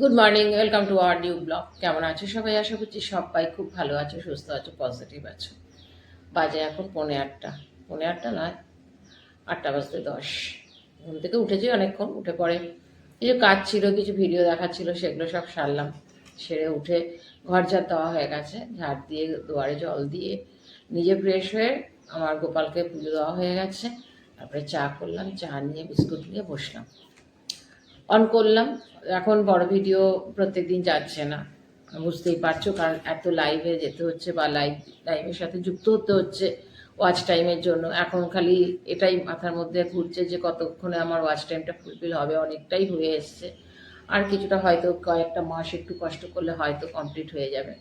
Good morning welcome to our new blog কেমন আছো সবাই? আশা করছি সবাই খুব ভালো আছো, সুস্থ আছো পজিটিভ আছো। বাজে এখন পৌনে আটটা। পৌনে আটটা নয় আটটা বাজতে দশ। ঘুম থেকে উঠেছি অনেকক্ষণ, উঠে পরে কিছু কাজ ছিল, কিছু ভিডিও দেখাচ্ছিল সেগুলো সব সারলাম। সেরে উঠে ঘর ঝাড় দেওয়া হয়ে গেছে, ঝাড় দিয়ে দুয়ারে জল দিয়ে নিজে ফ্রেশ হয়ে আমার গোপালকে পুজো দেওয়া হয়ে গেছে। তারপরে চা করলাম, চা নিয়ে বিস্কুট নিয়ে বসলাম। অন করলাম এখন বড় ভিডিও প্রত্যেকদিন যাচ্ছে না। বুঝতেই পারছ, কারণ এত লাইভে যেতে হচ্ছে বা লাইভ লাইভের সাথে যুক্ত হতে হচ্ছে ওয়াচ টাইমের জন্য। এখন খালি এটাই মাথার মধ্যে ঘুরছে যে কতক্ষণে আমার ওয়াচ টাইমটা ফুলফিল হবে, অনেকটাই হয়ে এসছে। আর কিছুটা হয়তো কয়েকটা মাস একটু কষ্ট করলে হয়তো কমপ্লিট হয়ে যাবে।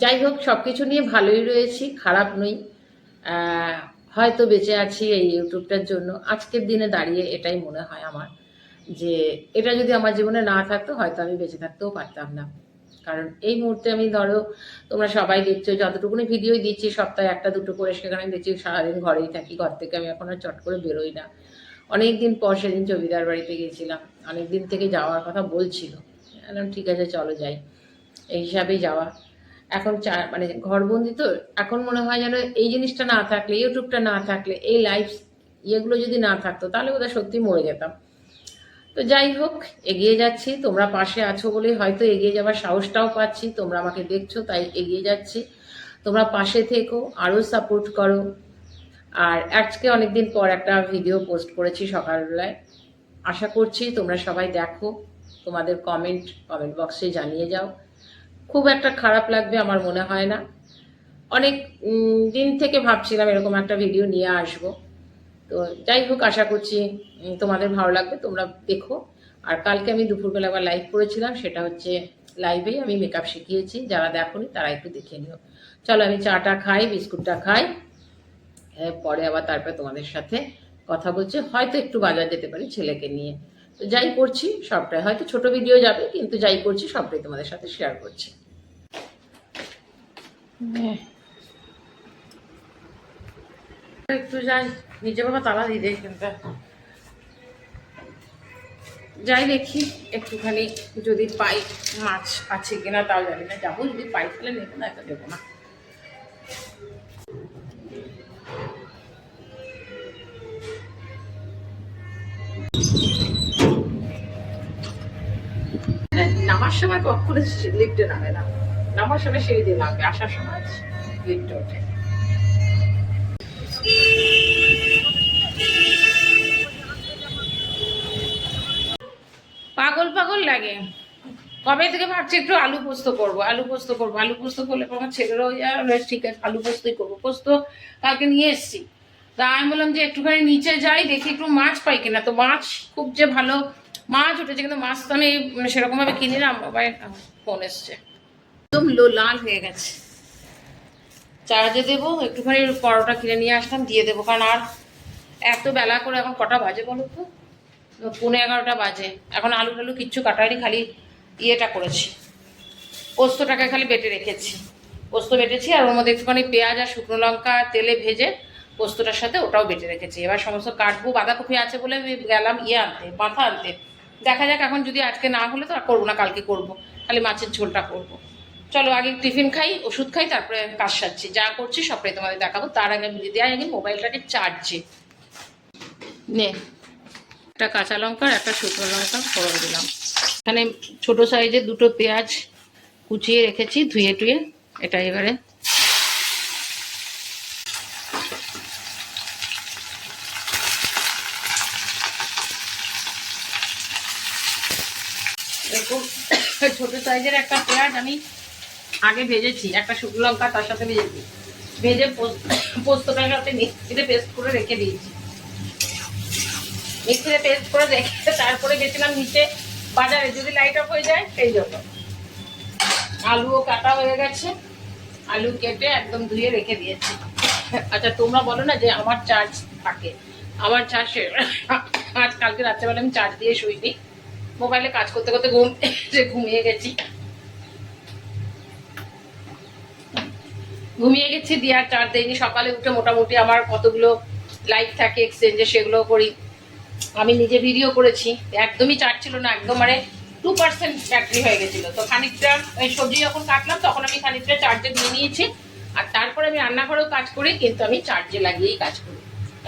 যাই হোক সব কিছু নিয়ে ভালোই রয়েছি, খারাপ নই। হয়তো বেঁচে আছি এই ইউটিউবটার জন্য। আজকের দিনে দাঁড়িয়ে এটাই মনে হয় আমার। যে এটা যদি আমার জীবনে না থাকতো, হয়তো আমি বেঁচে থাকতেও পারতাম না। কারণ এই মুহূর্তে আমি ধরো, তোমরা সবাই দেখছ, যতটুকুনি ভিডিওই দিচ্ছি, সপ্তাহে একটা, দুটো করে সেখানে দেখছি, সারাদিন ঘরেই থাকি, ঘর থেকে আমি এখন আর চট করে বেরোই না। অনেক দিন পর সেদিন চবিদার বাড়িতে গেছিলাম অনেক দিন থেকে যাওয়ার কথা বলছিল। ঠিক আছে, চলো যাই। এই হিসাবেই যাওয়া। এখন চা মানে ঘরবন্দি তো, এখন মনে হয় যেন এই জিনিসটা না থাকলে ইউটিউবটা না থাকলে, এই লাইফ ইয়েগুলো যদি না থাকতো, তাহলে বোধহয় সত্যি মরে যেতাম। তো যাই হোক, এগিয়ে যাচ্ছি। তোমরা পাশে আছো বলেই হয়তো এগিয়ে যাওয়ার সাহসটাও পাচ্ছি। তোমরা আমাকে দেখছ, তাই এগিয়ে যাচ্ছি। তোমরা পাশে থেকো আরও সাপোর্ট করো। আর আজকে অনেকদিন পর একটা ভিডিও পোস্ট করেছি সকালবেলায়। আশা করছি তোমরা সবাই দেখো, তোমাদের কমেন্ট কমেন্ট বক্সে জানিয়ে যাও। খুব একটা খারাপ লাগবে আমার মনে হয় না। অনেক দিন থেকে ভাবছিলাম এরকম একটা ভিডিও নিয়ে আসব। তো যাই হোক আশা করছি তোমাদের ভালো লাগবে তোমরা দেখো। আর কালকে আমি দুপুরবেলা আবার লাইভ করেছিলাম সেটা হচ্ছে লাইভেই আমি মেকআপ শিখিয়েছি যারা দেখোনি তারা একটু দেখে নিও। চলো আমি চাটা খাই বিস্কুটটা খাই হ্যাঁ, পরে আবার তারপরে তোমাদের সাথে কথা বলছি। হয়তো একটু বাজার যেতে পারি ছেলেকে নিয়ে। তো যাই করছি সবটাই। হয়তো ছোট ভিডিও যাবে কিন্তু যাই করছি সবটাই তোমাদের সাথে শেয়ার করছি। একটু যাই। নিজে বাবা তালা দিয়ে দেয় কিন্তু। যাই দেখি, একটুখানি যদি পাই মাছ আছে কিনা, তাও জানি না। যাব যদি পাই তাহলে নেব, না এটা দেবো না। নামার সময় কখনো লিফটে নামে না। নামার সময় সিঁড়ি দিয়ে নামবে, আসার সময় লিফটে ওঠে। পাগল পাগল লাগে। কবে থেকে ভাবছি একটু আলু পোস্ত করব, আলু পোস্ত করব, আলু পোস্ত করলে আমার ছেলেরাও যা ঠিক আছে, আলু পোস্তই করব। পোস্ত কালকে নিয়ে এসেছি। তা আমি বললাম যে একটুখানি নিচে যাই, দেখি একটু মাছ পাই কিনা। তো মাছ খুব যে ভালো মাছ উঠেছে, কিন্তু মাছ তো আমি মানে সেরকমভাবে কিনি না বাবা ফোন এসছে। একদম লো, লাল হয়ে গেছে। চার্জে দেবো, একটুখানি পরোটা কিনে নিয়ে আসলাম, দিয়ে দেবো। কারণ আর এত বেলা করে এখন কটা বাজে বলো তো? পৌনে এগারোটা বাজে। এখন আলু টালু কিচ্ছু কাটাইনি খালি ইয়েটা করেছি। পোস্তটাকে খালি বেটে রেখেছি। পোস্ত বেটেছি আর ওর মধ্যে একটুখানি পেঁয়াজ আর শুকনো লঙ্কা তেলে ভেজে পোস্তটার সাথে ওটাও বেটে রেখেছি। এবার সমস্ত কাটবো, বাঁধাকপি আছে বলে আমি গেলাম ইয়ে আনতে, মাথা আনতে। দেখা যাক এখন যদি আজকে না হলে তো আর করব না, কালকে করব। খালি মাছের ঝোলটা করব। চলো আগে টিফিন খাই, ওষুধ খাই, তারপরে কাজ সারছি। যা করছি সবটাই তোমাদের দেখাবো। তার আগে আমি দিদি আগে মোবাইলটাকে চার্জে নে। একটা কাঁচা লঙ্কা একটা শুকনো লঙ্কা ফোড়ন দিলাম। এখানে ছোট সাইজের দুটো পেঁয়াজ কুচিয়ে রেখেছি, ধুয়ে টুয়ে। এটা এবারে এরকম ছোট সাইজের একটা পেঁয়াজ আমি আগে ভেজেছি, একটা শুকনো লঙ্কা তার সাথে ভেজেছি। ভেজে পোস্ত পোস্তটার সাথে মিক্সিতে পেস্ট করে রেখে দিয়েছি। মিক্সিতে পেস্ট করে রেখে তারপরে গেছিলাম নিচে বাজারে। যদি লাইট অফ হয়ে যায়, সেই জন্য। আলুও কাটা হয়ে গেছে। আলু কেটে একদম ধুয়ে রেখে দিয়েছি। আচ্ছা তোমরা বলো না যে আমার চার্জ থাকে। আমার চার্জ আজ কালকে রাত্রেবেলা আমি চার্জ দিয়ে শুইনি। মোবাইলে কাজ করতে করতে ঘুম যে ঘুমিয়ে গেছি। ঘুমিয়ে গেছি, দিয়ে আর চার্জ দেয়নি সকালে উঠে মোটামুটি আমার কতগুলো লাইভ থাকে এক্সচেঞ্জে সেগুলো করি। আমি নিজে ভিডিও করেছি। একদমই চার্জ ছিল না, একদম মানে টু পার্সেন্ট ব্যাটারি হয়ে গেছিল। তো খানিকটা এই সবজি যখন কাটলাম, তখন আমি খানিকটা চার্জে দিয়ে নিয়েছি। আর তারপরে আমি রান্নাঘরেও কাজ করি, কিন্তু আমি চার্জে লাগিয়েই কাজ করি।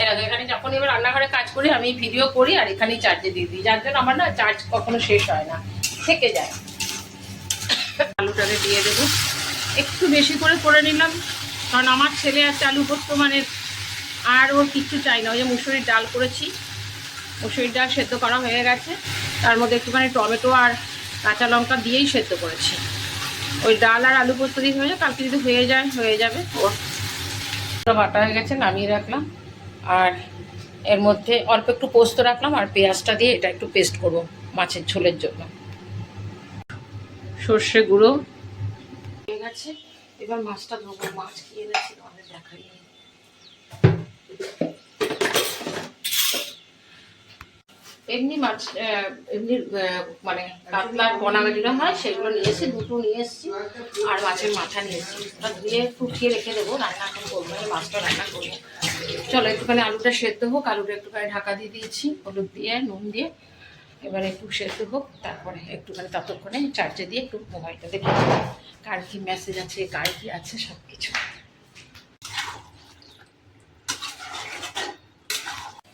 এরকম এখানে যখন এবার রান্নাঘরে কাজ করি, আমি ভিডিও করি আর এখানেই চার্জে দিয়ে দিই, যার জন্য আমার না চার্জ কখনো শেষ হয় না, থেকে যায়। আলুটাকে দিয়ে দেবো। একটু বেশি করে করে নিলাম, কারণ আমার ছেলে আছে আলু পোস্ত মানে আর ওর কিচ্ছু চাই না। ওই যে মুসুরির ডাল করেছি মুসুরির ডাল সেদ্ধ করা হয়ে গেছে। তার মধ্যে একটুখানি টমেটো আর কাঁচা লঙ্কা দিয়েই সেদ্ধ করেছি। ওই ডাল আর আলু পোস্ত দিয়ে হয়ে কালকে যদি হয়ে যায়, হয়ে যাবে ওর বাটা হয়ে গেছে, নামিয়ে রাখলাম। আর এর মধ্যে অল্প একটু পোস্ত রাখলাম আর পেঁয়াজটা দিয়ে এটা একটু পেস্ট করব মাছের ঝোলের জন্য। সর্ষে গুঁড়ো। হয়ে গেছে। এবার মাছটা ধোবো মাছ কি এনেছি আমাদের দেখাই নেই। এমনি মাছ এমনি মানে কাতলার পোনা যেগুলো হয়, সেগুলো নিয়ে এসেছি, দুটো নিয়ে এসেছি, আর মাছের মাথা নিয়ে এসেছি। ওটা ধুয়ে ফুটিয়ে রেখে দেবো, রান্না এখন করব মাছটা রান্না করব। চলো, একটুখানি আলুটা সেদ্ধ হোক, আলুটা একটুখানি ঢাকা দিয়ে দিয়েছি, হলুদ দিয়ে, নুন দিয়ে। এবার একটু সেদ্ধ হোক, তারপরে একটুখানি ততক্ষণে চার্জে দিয়ে একটু মোবাইলটা দেখে কার কি মেসেজ আছে, কার কি আছে সব কিছু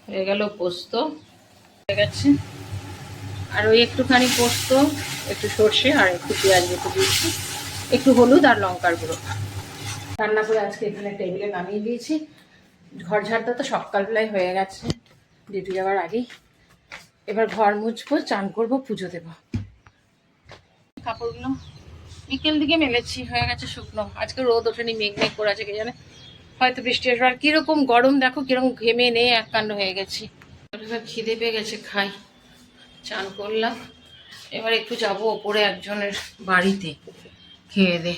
হয়ে গেল পোস্ত। হয়ে গেছে। আর ওই একটুখানি পোস্ত, একটু সর্ষে আর একটু পেঁয়াজ বেটে দিয়েছি। একটু হলুদ আর লঙ্কার গুঁড়ো। রান্না করে আজকে এখানে টেবিলে নামিয়ে দিয়েছি। ঘর ঝাড়টা তো সকালবেলায় হয়ে গেছে, ডিউটি যাওয়ার আগেই। এবার ঘর মুছবো, চান করব, পুজো দেবো। কাপড়গুলো বিকেল দিকে মেলেছি, হয়ে গেছে শুকনো। আজকে রোদ ওঠেনি, মেঘ মেঘ করে আছে কে জানে? হয়তো বৃষ্টি আসবে। আর কীরকম গরম, দেখো কীরকম ঘেমে নেই, এক কাণ্ড হয়ে গেছে। খিদে পেয়ে গেছে, খাই। চান করলাম। এবার একটু যাব ওপরে একজনের বাড়িতে খেয়ে দে।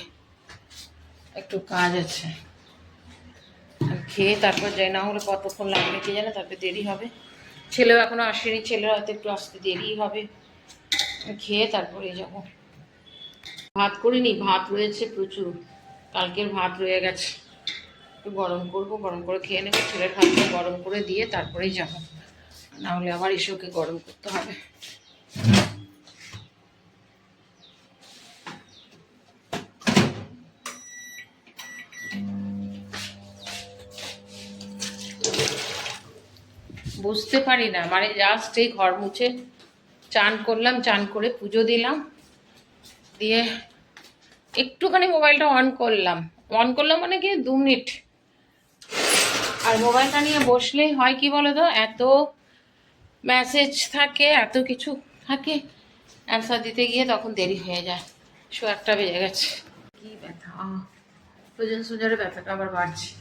একটু কাজ আছে। আর খেয়ে তারপর যাই, না হলে কতক্ষণ লাগবে কে জানে, তারপরে দেরি হবে। ছেলেও এখনও আসেনি ছেলের হয়তো একটু আসতে দেরি হবে। খেয়ে তারপরে যাব। ভাত করিনি, ভাত রয়েছে প্রচুর। কালকের ভাত রয়ে গেছে। একটু গরম করব, গরম করে খেয়ে নেব। ছেলের ভাতটা গরম করে দিয়ে তারপরেই যাব। না হলে আবার এসে ওকে গরম করতে হবে। বুঝতে পারি না মানে জাস্ট এই ঘর মুছে চান করলাম, চান করে পুজো দিলাম, দিয়ে একটুখানি মোবাইলটা অন করলাম। অন করলাম মানে কি, দু মিনিট। আর মোবাইলটা নিয়ে বসলে হয় কি বলো তো এত মেসেজ থাকে, এত কিছু থাকে। অ্যান্সার দিতে গিয়ে তখন দেরি হয়ে যায়। শো একটা বেজে গেছে। কি ব্যথা? সোজা সোজারে ব্যথাটা আবার বাড়ছে।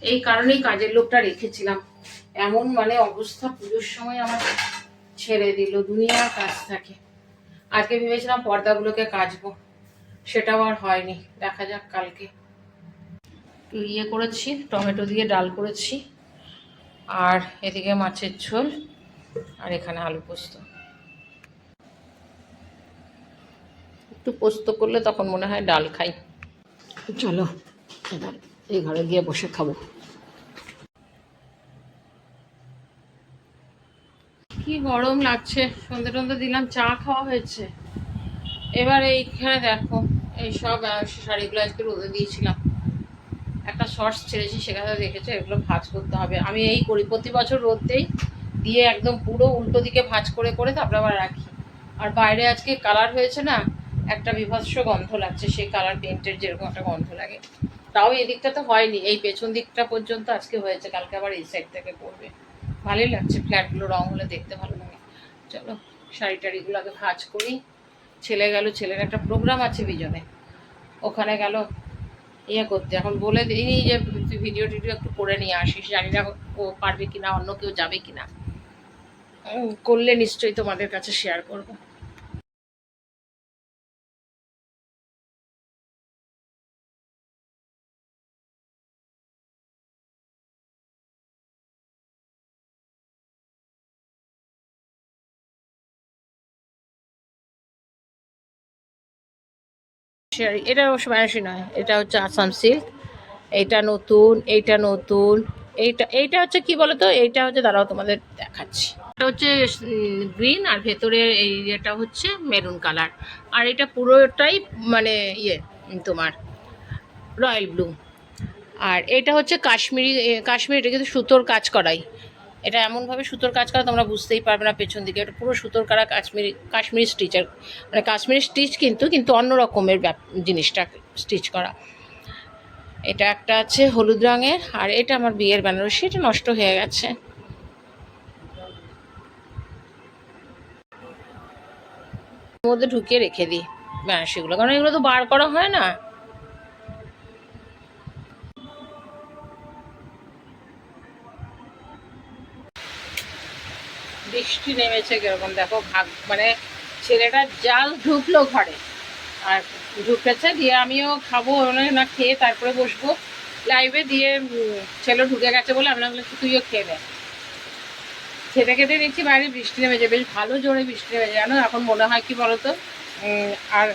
এই কারণেই কাজের লোকটা রেখেছিলাম। এমন মানে অবস্থা পুজোর সময় আমার ছেড়ে দিল, দুনিয়ার কাজ থাকে। আজকে ভেবেছিলাম পর্দাগুলোকে কাচবো। সেটাও আর হয়নি। দেখা যাক কালকে। ইয়ে করেছি, টমেটো দিয়ে ডাল করেছি। আর এদিকে মাছের ঝোল। আর এখানে আলু পোস্ত। একটু পোস্ত করলে তখন মনে হয় ডাল খাই। চলো এবার এই ঘরে গিয়ে বসে খাব। কি গরম লাগছে সন্ধে টন্ধে দিলাম চা খাওয়া হয়েছে। এবার এইখানে দেখো এই সব শাড়িগুলো আজকে রোদে দিয়েছিলাম। একটা শর্টস ছেড়েছি সেখানে দেখেছে এগুলো ভাজ করতে হবে। আমি এই করি প্রতি বছর রোদ দেই দিয়ে একদম পুরো উল্টো দিকে ভাজ করে করে তারপরে আবার রাখি। আর বাইরে আজকে কালার হয়েছে না, একটা বিভৎস গন্ধ লাগছে, সেই কালার পেন্টের যেরকম একটা গন্ধ লাগে। তাও এদিকটা তো হয়নি, এই পেছন দিকটা পর্যন্ত আজকে হয়েছে, কালকে আবার এই সাইড থেকে করবে ভালোই লাগছে ফ্ল্যাটগুলো রং হলে দেখতে ভালো লাগে। চলো, শাড়ি টাড়িগুলো আগে ভাজ করি। ছেলে গেল, ছেলের একটা প্রোগ্রাম আছে বিজনে। ওখানে গেল ইয়ে করতে। এখন বলে দিই যে ভিডিও টিডিও একটু করে নিয়ে আসিস। জানি না ও পারবে কিনা, অন্য কেউ যাবে কিনা। করলে নিশ্চয়ই তোমাদের কাছে শেয়ার করব। এটা অবশ্য বেনারসি নয়, এটা হচ্ছে আসাম সিল্ক এটা নতুন, এইটা নতুন, এইটা এইটা হচ্ছে কি বলতো? এইটা হচ্ছে, দাঁড়াও তোমাদের দেখাচ্ছি। এটা হচ্ছে গ্রিন আর ভেতরে এই এটা হচ্ছে মেরুন কালার আর এটা পুরোটাই মানে ইয়ে তোমার রয়্যাল ব্লু আর এটা হচ্ছে কাশ্মীরি কাশ্মীরি, এটা কিন্তু সুতোর কাজ করাই। এটা এমনভাবে সুতোর কাজ করা, তোমরা বুঝতেই পারবে না পেছন দিকে। এটা পুরো সুতোর করা কাশ্মীরি কাশ্মীরি স্টিচের মানে কাশ্মীরি স্টিচ কিন্তু কিন্তু অন্য রকমের জিনিসটা স্টিচ করা। এটা একটা আছে হলুদ রঙের, আর এটা আমার বিয়ের বেনারসি, এটা নষ্ট হয়ে গেছে। মধ্যে ঢুকিয়ে রেখে দিই। বেনারসিগুলো কারণ এগুলো তো বার করা হয় না। বৃষ্টি নেমেছে কীরকম, দেখো, ভাগ মানে ছেলেটা জাল ঢুকলো ঘরে। আর ঢুকেছে দিয়ে আমিও খাব না খেয়ে তারপরে বসবো। লাইভে দিয়ে ছেলে ঢুকে গেছে বলে আমরা তুইও খেয়ে নে। খেতে খেতে দেখছি বাইরে বৃষ্টি নেমেছে, বেশ ভালো জোরে বৃষ্টি নেমেছে, জানো? এখন মনে হয় কি বলতো? আর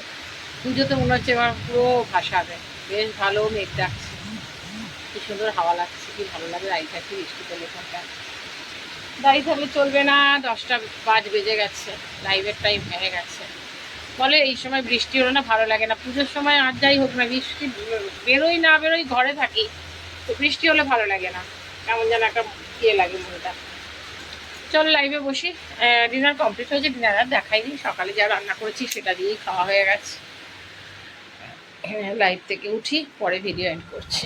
পুজোতে মনে হচ্ছে এবার পুরো ভাসাবে। বেশ ভালো মেঘ ডাকছে। কি সুন্দর হাওয়া লাগছে, কি ভালো লাগে দাঁড়িয়ে থাকছি বৃষ্টি পেলে এখানটা দাঁড়িয়ে থাকলে চলবে না, দশটা পাঁচ বেজে গেছে লাইভের টাইম হয়ে গেছে। বলে এই সময় বৃষ্টি হলে না ভালো লাগে না। পুজোর সময় আর যাই হোক না, বৃষ্টি বেরোই না বেরোই ঘরে থাকি। তো বৃষ্টি হলে ভালো লাগে না। কেমন যেন একটা ইয়ে লাগে মনটা। চল লাইভে বসি। ডিনার কমপ্লিট হয়েছে ডিনার আর দেখাইনি। সকালে যা রান্না করেছি সেটা দিয়েই খাওয়া হয়ে গেছে। লাইভ থেকে উঠি, পরে ভিডিও এন্ড করছি।